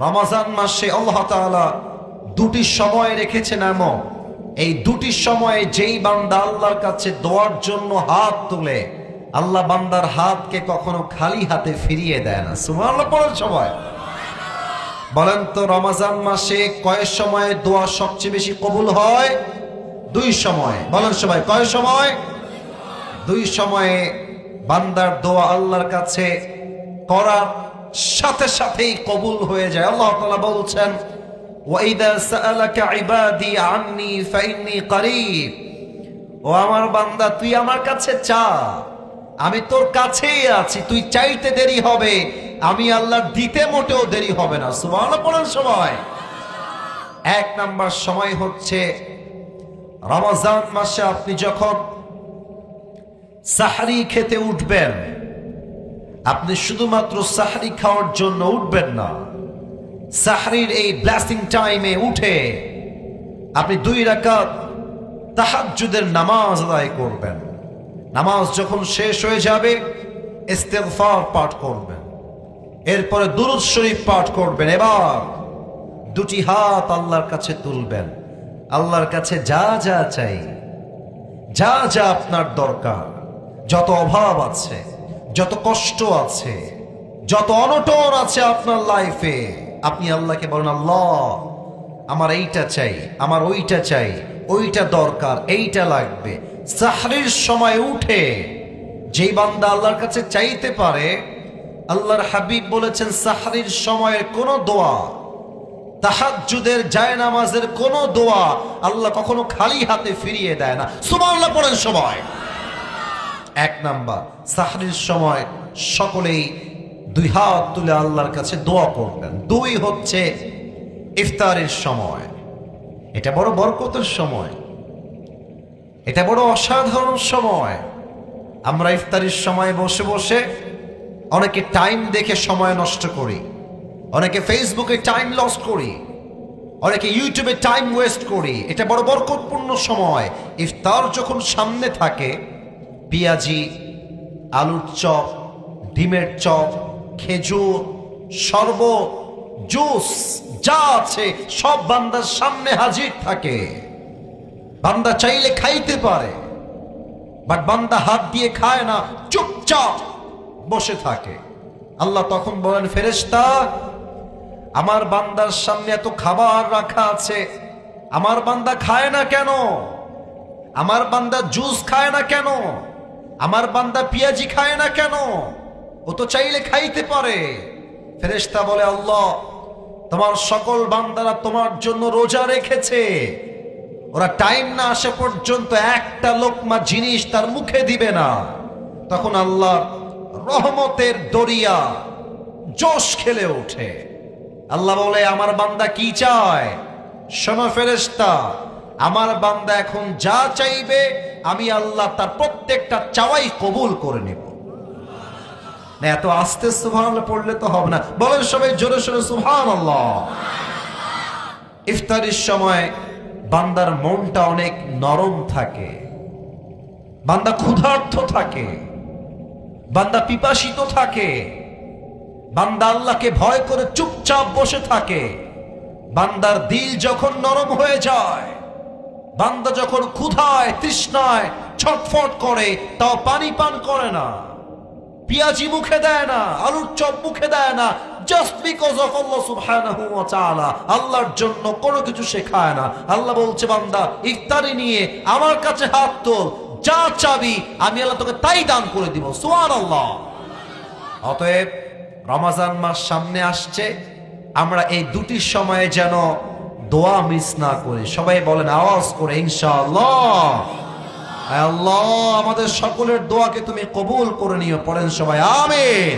রমাজান মাসে আল্লাহ তাআলা দুটি সময় রেখেছেন এমন। এই দুটি সময়ে যেই বান্দা আল্লাহর কাছে দোয়ার জন্য হাত তুলে, আল্লাহ বান্দার হাতকে কখনো খালি হাতে ফিরিয়ে দেয় না। পড়ার সময়। বলেন তো, রমাজান মাসে কয় সময়ে দোয়া সবচেয়ে বেশি কবুল হয়? দুই সময়। বলেন সবাই, কয় সময়? দুই সময়ে বান্দার দোয়া আল্লাহর কাছে করার সাথে সাথেই কবুল হয়ে যায়। আল্লাহ তাআলা বলছেন, ওয়াইদা সাআলাকা ইবাদি আন্নি ফাইন্নি করিব। ও আমার বান্দা, তুই আমার কাছে চা। আমি তোর কাছেই আছি, তুই চাইতে দেরি হবে। আমি আল্লাহর দিতে মোটেও দেরি হবে না। পড়ার সময় এক নাম্বার সময় হচ্ছে রমজান মাসে আপনি যখন সাহারি খেতে উঠবেন আপনি শুধুমাত্র সাহারি খাওয়ার জন্য উঠবেন না। সাহারির এই ব্লাসিং টাইমে উঠে আপনি দুই রাকাত তাহাজ্জুদের নামাজ আদায় করবেন। নামাজ যখন শেষ হয়ে যাবে, ইস্তেগফার পাঠ করবেন। এরপরে দুরুদ শরীফ পাঠ করবেন। এবার দুটি হাত আল্লাহর কাছে তুলবেন। আল্লাহর কাছে যা যা চাই, যা যা আপনার দরকার, যত অভাব আছে যত কষ্ট আছে, যত অনটন আছে আপনার লাইফে আপনি আল্লাহকে বলেন, আল্লাহ, আমার এইটা চাই, আমার ওইটা চাই, ওইটা দরকার, এইটা লাগবে। সাহরির সময় উঠে যেই বান্দা আল্লাহর কাছে চাইতে পারে, আল্লাহর হাবিব বলেছেন, সাহরির সময়ের কোনো দোয়া, তাহাজ্জুদের যায় নামাজের কোন দোয়া আল্লাহ কখনো খালি হাতে ফিরিয়ে দেয় না। সুবহানাল্লাহ পড়েন সময় এক নাম্বার। সাহরির সময় সকলেই দুই হাত তুলে আল্লাহর কাছে দোয়া করবেন। দুই হচ্ছে ইফতারের সময়। এটা বড় বরকতের সময়। এটা বড় অসাধারণ সময়। আমরা ইফতারির সময় বসে বসে অনেকে টাইম দেখে সময় নষ্ট করি। অনেকে ফেসবুকে টাইম লস করি। অনেকে ইউটিউবে টাইম ওয়েস্ট করি। এটা বড় বরকতপূর্ণ সময়। ইফতার যখন সামনে থাকে পেঁয়াজি, আলুর চপ, ডিমের চপ, খেজুর শরবত জুস, যা আছে সব বান্দার সামনে হাজির থাকে। বান্দা চাইলে খাইতে পারে, বাট বান্দা হাত দিয়ে খায় না, চুপচাপ বসে থাকে। আল্লাহ তখন বলেন, ফেরেশতা, আমার বান্দার সামনে এত খাবার রাখা আছে, আমার বান্দা খায় না কেন? আমার বান্দা জুস খায় না কেন? আমার বান্দা পিয়াজি খায় না কেন? ও তো চাইলে খাইতে পারে। ফেরেশতা বলে, আল্লাহ, তোমার সকল বান্দারা তোমার জন্য রোজা রেখেছে। ওরা টাইম না আসা পর্যন্ত একটা লোকমা জিনিস তার মুখে দিবে না। তখন আল্লাহ রহমতের দরিয়া জোশ খেলে ওঠে। আল্লাহ বলে, আমার বান্দা কি চায়? শোনো ফেরেশতা আমার বান্দা এখন যা চাইবে, আমি আল্লাহ তার প্রত্যেকটা চাওয়াই কবুল করে নেব। না, এত আস্তে সুভান পড়লে তো হবে না। বলেন সবাই জোরে সোরে সুহান আল্লাহ ইফতারির সময় বান্দার মনটা অনেক নরম থাকে। বান্দা ক্ষুধার্থ থাকে। বান্দা পিপাসিত থাকে। বান্দা আল্লাহকে ভয় করে চুপচাপ বসে থাকে। বান্দার দিল যখন নরম হয়ে যায় বান্দা যখন ক্ষুধায়, তৃষ্ণায় ছটফট করে, তাও পানি পান করে না। পিয়াজি মুখে দেয় না, আলুর চপ মুখে দেয় না জাস্ট বিকজ অফ আল্লাহ সুবহানাহু ওয়া তাআলা আল্লাহর জন্য কোনো কিছু শেখায় না। আল্লাহ বলছে, বান্দা, ইফতারি নিয়ে আমার কাছে হাত তোল, যা চাবি আমি আল্লাহ তোকে তাই দান করে দিব, সুবহানাল্লাহ। অতএব রমাজান মাস সামনে আসছে, আমরা এই দুটি সময়ে যেন দোয়া মিস না করে, সবাই বলেন, আওয়াজ করে, ইনশাআল্লাহ। আল্লাহ, আমাদের সকলের দোয়াকে তুমি কবুল করে নিও, পড়েন সবাই, আমিন।